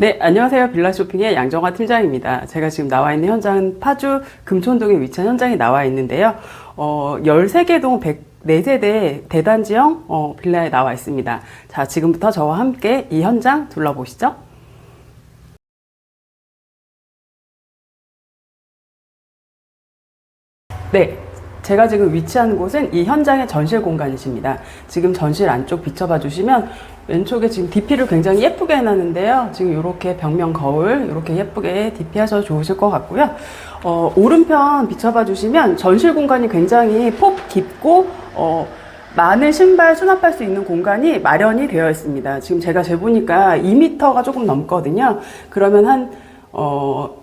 네, 안녕하세요. 빌라 쇼핑의 양정화 팀장입니다. 제가 지금 나와 있는 현장은 파주 금촌동에 위치한 현장에 나와 있는데요. 어, 13개 동 104세대 대단지형 어, 빌라에 나와 있습니다. 자, 지금부터 저와 함께 이 현장 둘러보시죠. 네. 제가 지금 위치한 곳은 이 현장의 전실 공간이십니다. 지금 전실 안쪽 비춰봐 주시면 왼쪽에 지금 DP를 굉장히 예쁘게 해놨는데요. 지금 이렇게 벽면 거울 이렇게 예쁘게 DP 하셔도 좋으실 것 같고요. 어, 오른편 비춰봐 주시면 전실 공간이 굉장히 폭 깊고 어, 많은 신발 수납할 수 있는 공간이 마련이 되어 있습니다. 지금 제가 재보니까 2m가 조금 넘거든요. 그러면 한 어,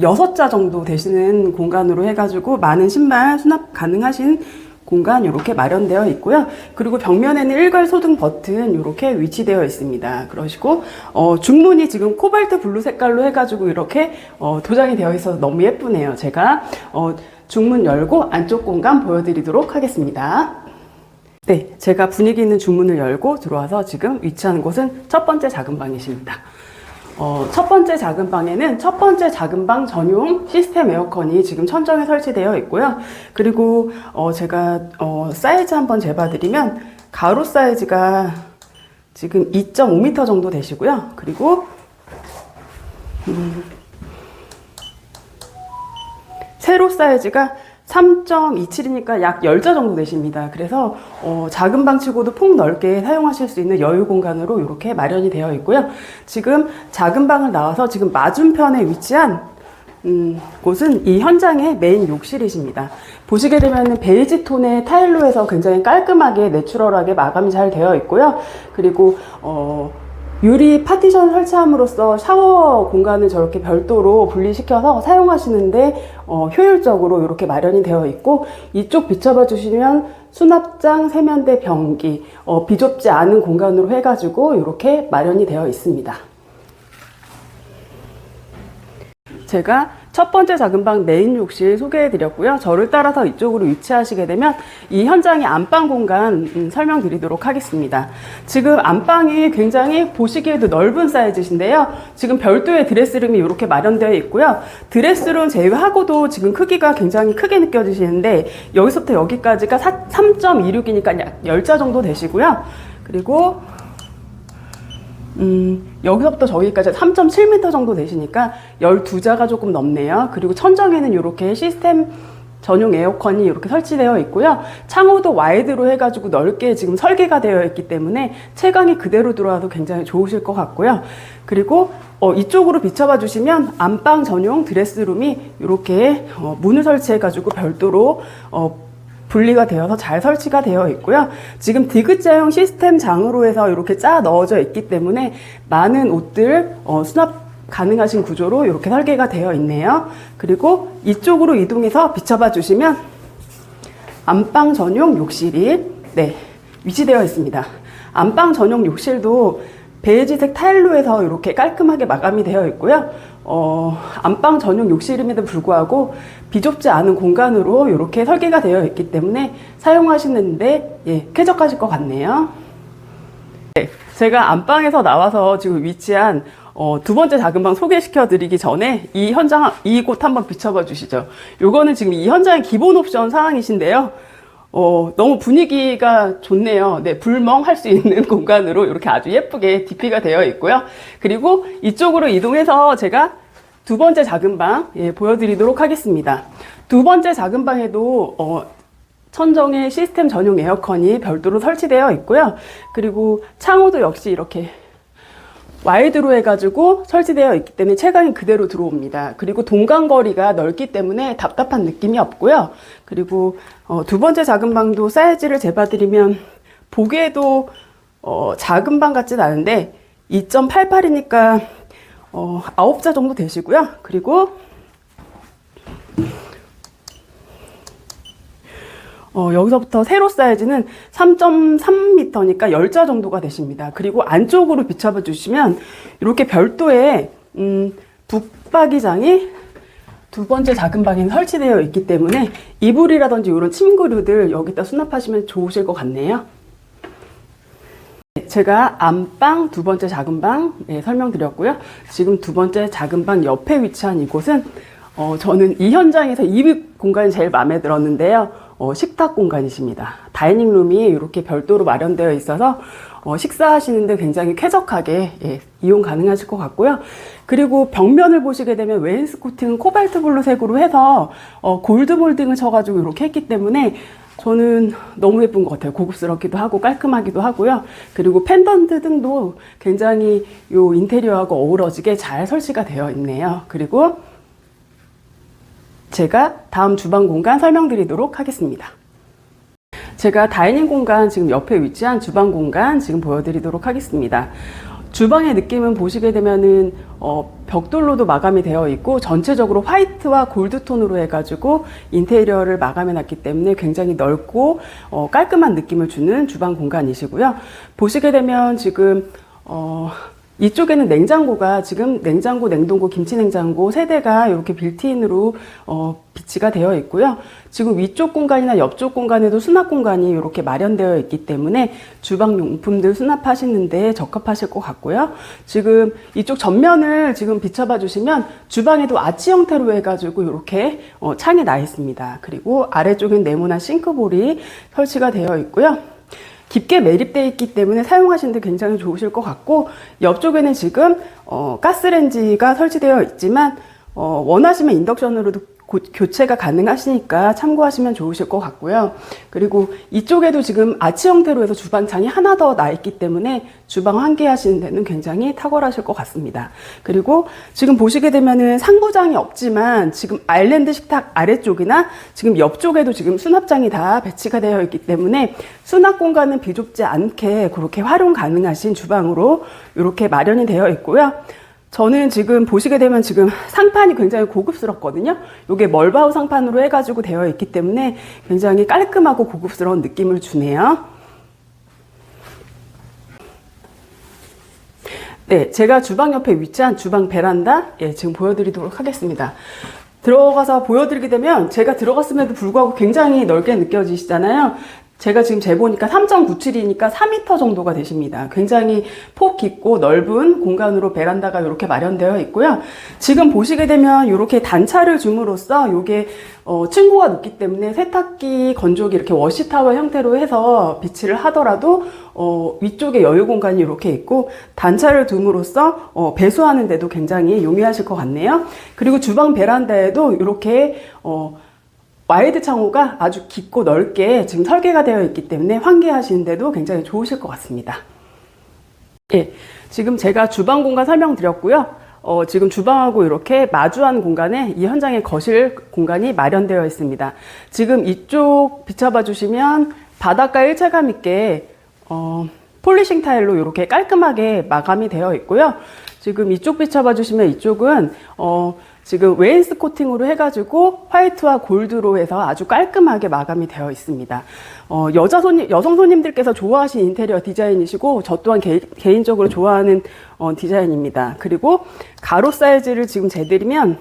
여섯 자 정도 되시는 공간으로 해가지고 많은 신발 수납 가능하신 공간 이렇게 마련되어 있고요. 그리고 벽면에는 일괄 소등 버튼 이렇게 위치되어 있습니다. 그러시고 어, 중문이 지금 코발트 블루 색깔로 해가지고 이렇게 어, 도장이 되어 있어서 너무 예쁘네요. 제가 어, 중문 열고 안쪽 공간 보여드리도록 하겠습니다. 네, 제가 분위기 있는 중문을 열고 들어와서 지금 위치한 곳은 첫 번째 작은 방이십니다. 어, 첫 번째 작은 방에는 첫 번째 작은 방 전용 시스템 에어컨이 지금 천정에 설치되어 있고요. 그리고 어, 제가 어, 사이즈 한번 재봐드리면 가로 사이즈가 지금 2.5m 정도 되시고요. 그리고 음, 세로 사이즈가 3.27이니까 약 10자 정도 되십니다. 그래서 어, 작은 방 치고도 폭 넓게 사용하실 수 있는 여유 공간으로 이렇게 마련이 되어 있고요. 지금 작은 방을 나와서 지금 맞은편에 위치한 음, 곳은 이 현장의 메인 욕실이십니다. 보시게 되면 베이지 톤의 타일로 해서 굉장히 깔끔하게 내추럴하게 마감이 잘 되어 있고요. 그리고 어, 유리 파티션 설치함으로써 샤워 공간을 저렇게 별도로 분리시켜서 사용하시는데 어, 효율적으로 이렇게 마련이 되어 있고 이쪽 비춰봐 주시면 수납장, 세면대, 변기 어, 비좁지 않은 공간으로 해가지고 이렇게 마련이 되어 있습니다. 제가 첫 번째 작은 방 메인 욕실 소개해 드렸고요. 저를 따라서 이쪽으로 위치하시게 되면 이 현장의 안방 공간 음, 설명드리도록 하겠습니다. 지금 안방이 굉장히 보시기에도 넓은 사이즈신데요. 지금 별도의 드레스룸이 이렇게 마련되어 있고요. 드레스룸 제외하고도 지금 크기가 굉장히 크게 느껴지시는데 여기서부터 여기까지가 3.26이니까 약 10자 정도 되시고요. 그리고 음, 여기서부터 저기까지 3.7m 정도 되시니까 12자가 조금 넘네요. 그리고 천정에는 이렇게 시스템 전용 에어컨이 이렇게 설치되어 있고요. 창호도 와이드로 해가지고 넓게 지금 설계가 되어 있기 때문에 채광이 그대로 들어와도 굉장히 좋으실 것 같고요. 그리고 어, 이쪽으로 비춰봐 주시면 안방 전용 드레스룸이 이렇게 어, 문을 설치해가지고 별도로 어, 분리가 되어서 잘 설치가 되어 있고요. 지금 디귿자형 시스템 장으로 해서 이렇게 짜 넣어져 있기 때문에 많은 옷들 어, 수납 가능하신 구조로 이렇게 설계가 되어 있네요. 그리고 이쪽으로 이동해서 비춰봐 주시면 안방 전용 욕실이 네, 위치되어 있습니다. 안방 전용 욕실도 베이지색 타일로 해서 이렇게 깔끔하게 마감이 되어 있고요. 어, 안방 전용 욕실임에도 불구하고 비좁지 않은 공간으로 이렇게 설계가 되어 있기 때문에 사용하시는데 예, 쾌적하실 것 같네요. 네, 제가 안방에서 나와서 지금 위치한 어, 두 번째 작은 방 소개시켜 드리기 전에 이 현장, 이곳 한번 비춰봐 주시죠. 요거는 지금 이 현장의 기본 옵션 사항이신데요. 어, 너무 분위기가 좋네요. 네, 불멍할 수 있는 공간으로 이렇게 아주 예쁘게 DP가 되어 있고요. 그리고 이쪽으로 이동해서 제가 두 번째 작은 방 예, 보여드리도록 하겠습니다. 두 번째 작은 방에도 어, 천정에 시스템 전용 에어컨이 별도로 설치되어 있고요. 그리고 창호도 역시 이렇게 와이드로 해가지고 설치되어 있기 때문에 채광이 그대로 들어옵니다. 그리고 동간거리가 넓기 때문에 답답한 느낌이 없고요. 그리고 어, 두 번째 작은 방도 사이즈를 재봐드리면 보기에도 어, 작은 방 같진 않은데 2.88이니까 어, 9자 정도 되시고요. 그리고 어, 여기서부터 세로 사이즈는 3.3m니까 10자 정도가 되십니다. 그리고 안쪽으로 비춰봐 주시면 이렇게 별도의 음, 북박이장이 두 번째 작은 방에 설치되어 있기 때문에 이불이라든지 이런 침구류들 여기다 수납하시면 좋으실 것 같네요. 제가 안방, 두 번째 작은 방 예, 설명드렸고요. 지금 두 번째 작은 방 옆에 위치한 이곳은 어, 저는 이 현장에서 이 공간이 제일 마음에 들었는데요. 어, 식탁 공간이십니다. 다이닝룸이 이렇게 별도로 마련되어 있어서 어, 식사하시는데 굉장히 쾌적하게 예, 이용 가능하실 것 같고요. 그리고 벽면을 보시게 되면 웨인스 코팅은 코발트 블루 색으로 해서 어, 골드 몰딩을 쳐가지고 이렇게 했기 때문에 저는 너무 예쁜 것 같아요. 고급스럽기도 하고 깔끔하기도 하고요. 그리고 펜던트 등도 굉장히 요 인테리어하고 어우러지게 잘 설치가 되어 있네요. 그리고 제가 다음 주방 공간 설명드리도록 하겠습니다. 제가 다이닝 공간 지금 옆에 위치한 주방 공간 지금 보여드리도록 하겠습니다. 주방의 느낌은 보시게 되면은 어, 벽돌로도 마감이 되어 있고 전체적으로 화이트와 골드 톤으로 해가지고 인테리어를 마감해 놨기 때문에 굉장히 넓고 어, 깔끔한 느낌을 주는 주방 공간이시고요. 보시게 되면 지금 어, 이쪽에는 냉장고가 지금 냉장고, 냉동고, 김치 냉장고 세 대가 이렇게 빌트인으로 어, 비치가 되어 있고요. 지금 위쪽 공간이나 옆쪽 공간에도 수납 공간이 이렇게 마련되어 있기 때문에 주방 용품들 수납하시는데 적합하실 것 같고요. 지금 이쪽 전면을 지금 비춰봐 주시면 주방에도 아치 형태로 해가지고 이렇게 어, 창이 나 있습니다. 그리고 아래쪽엔 네모난 싱크볼이 설치가 되어 있고요. 깊게 매립되어 있기 때문에 사용하시는데 굉장히 좋으실 것 같고 옆쪽에는 지금 어, 가스레인지가 설치되어 있지만 어, 원하시면 인덕션으로도 고- 교체가 가능하시니까 참고하시면 좋으실 것 같고요. 그리고 이쪽에도 지금 아치 형태로 해서 주방창이 하나 더 나 있기 때문에 주방 환기하시는 데는 굉장히 탁월하실 것 같습니다. 그리고 지금 보시게 되면은 상부장이 없지만 지금 아일랜드 식탁 아래쪽이나 지금 옆쪽에도 지금 수납장이 다 배치가 되어 있기 때문에 수납 공간은 비좁지 않게 그렇게 활용 가능하신 주방으로 이렇게 마련이 되어 있고요. 저는 지금 보시게 되면 지금 상판이 굉장히 고급스럽거든요. 이게 멀바우 상판으로 해가지고 되어 있기 때문에 굉장히 깔끔하고 고급스러운 느낌을 주네요. 네, 제가 주방 옆에 위치한 주방 베란다, 예, 지금 보여드리도록 하겠습니다. 들어가서 보여드리게 되면 제가 들어갔음에도 불구하고 굉장히 넓게 느껴지시잖아요. 제가 지금 재보니까 3.97이니까 4m 정도가 되십니다. 굉장히 폭 깊고 넓은 공간으로 베란다가 이렇게 마련되어 있고요. 지금 보시게 되면 이렇게 단차를 줌으로써 이게 어, 층고가 높기 때문에 세탁기, 건조기 이렇게 워시타워 형태로 해서 비치를 하더라도 어, 위쪽에 여유 공간이 이렇게 있고 단차를 둠으로써 어, 배수하는 데도 굉장히 용이하실 것 같네요. 그리고 주방 베란다에도 이렇게 어, 와이드 창호가 아주 깊고 넓게 지금 설계가 되어 있기 때문에 환기하시는데도 굉장히 좋으실 것 같습니다. 예, 지금 제가 주방 공간 설명드렸고요. 어, 지금 주방하고 이렇게 마주한 공간에 이 현장의 거실 공간이 마련되어 있습니다. 지금 이쪽 비춰봐 주시면 바닷가 일체감 있게 어, 폴리싱 타일로 이렇게 깔끔하게 마감이 되어 있고요. 지금 이쪽 비춰봐 주시면 이쪽은 어, 지금 웨인스 코팅으로 해가지고 화이트와 골드로 해서 아주 깔끔하게 마감이 되어 있습니다. 어, 여자 손님, 여성 손님들께서 좋아하신 인테리어 디자인이시고 저 또한 개, 인적으로 좋아하는 어, 디자인입니다. 그리고 가로 사이즈를 지금 재드리면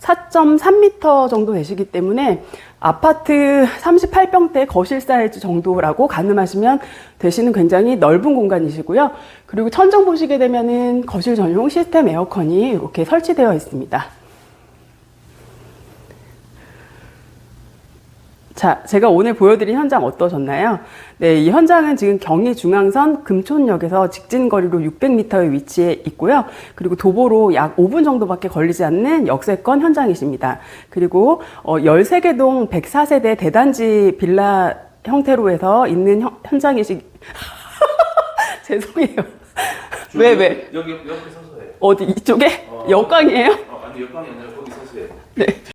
4.3m 정도 되시기 때문에 아파트 38평대 거실 사이즈 정도라고 가늠하시면 되시는 굉장히 넓은 공간이시고요. 그리고 천정 보시게 되면은 거실 전용 시스템 에어컨이 이렇게 설치되어 있습니다. 자, 제가 오늘 보여드린 현장 어떠셨나요? 네, 이 현장은 지금 경의 중앙선 금촌역에서 직진 거리로 600m의 위치에 있고요. 그리고 도보로 약 5분 정도밖에 걸리지 않는 역세권 현장이십니다. 그리고 어, 13개 동 104세대 대단지 빌라 형태로 해서 있는 현, 현장이시... 죄송해요. 왜, 왜? 여기 옆에 서서 해. 어디 이쪽에? 어. 역광이에요? 어, 아니 옆방이 아니라 거기 서서 해. 네.